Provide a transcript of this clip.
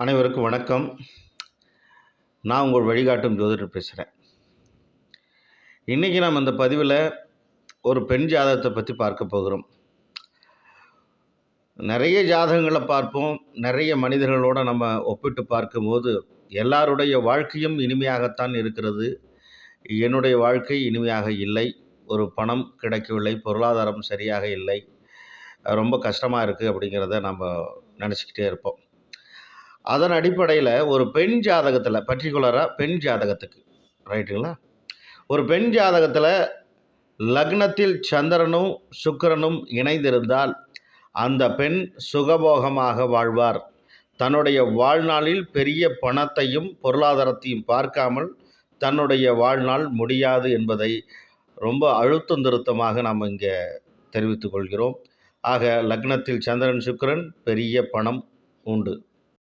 அனைவருக்கும் வணக்கம். நான் உங்கள் வழிகாட்டும் ஜோதிடர் பேசுகிறேன் இன்றைக்கி நம்ம இந்த பதிவில் ஒரு பெண் ஜாதகத்தை பற்றி பார்க்க போகிறோம். நிறைய ஜாதகங்களை பார்ப்போம். நிறைய மனிதர்களோடு நம்ம ஒப்பிட்டு பார்க்கும்போது எல்லாருடைய வாழ்க்கையும் இனிமையாகத்தான் இருக்கிறது. என்னுடைய வாழ்க்கை இனிமையாக இல்லை. ஒரு பணம் கிடைக்கவில்லை. பொருளாதாரம் சரியாக இல்லை. ரொம்ப கஷ்டமாக இருக்குது அப்படிங்கிறத நம்ம நினச்சிக்கிட்டே இருப்போம். அதன் அடிப்படையில் ஒரு பெண் ஜாதகத்தில் பர்டிகுலராக பெண் ஜாதகத்துக்கு ரைட்டுங்களா ஒரு பெண் ஜாதகத்தில் லக்னத்தில் சந்திரனும் சுக்கிரனும் இணைந்திருந்தால் அந்த பெண் சுகபோகமாக வாழ்வார். தன்னுடைய வாழ்நாளில் பெரிய பணத்தையும் பொருளாதாரத்தையும் பார்க்காமல் தன்னுடைய வாழ்நாள் முடியாது என்பதை ரொம்ப அழுத்தம் திருத்தமாக நாம் இங்கே தெரிவித்துக் கொள்கிறோம். ஆக லக்னத்தில் சந்திரன் சுக்கிரன் பெரிய பணம் உண்டு.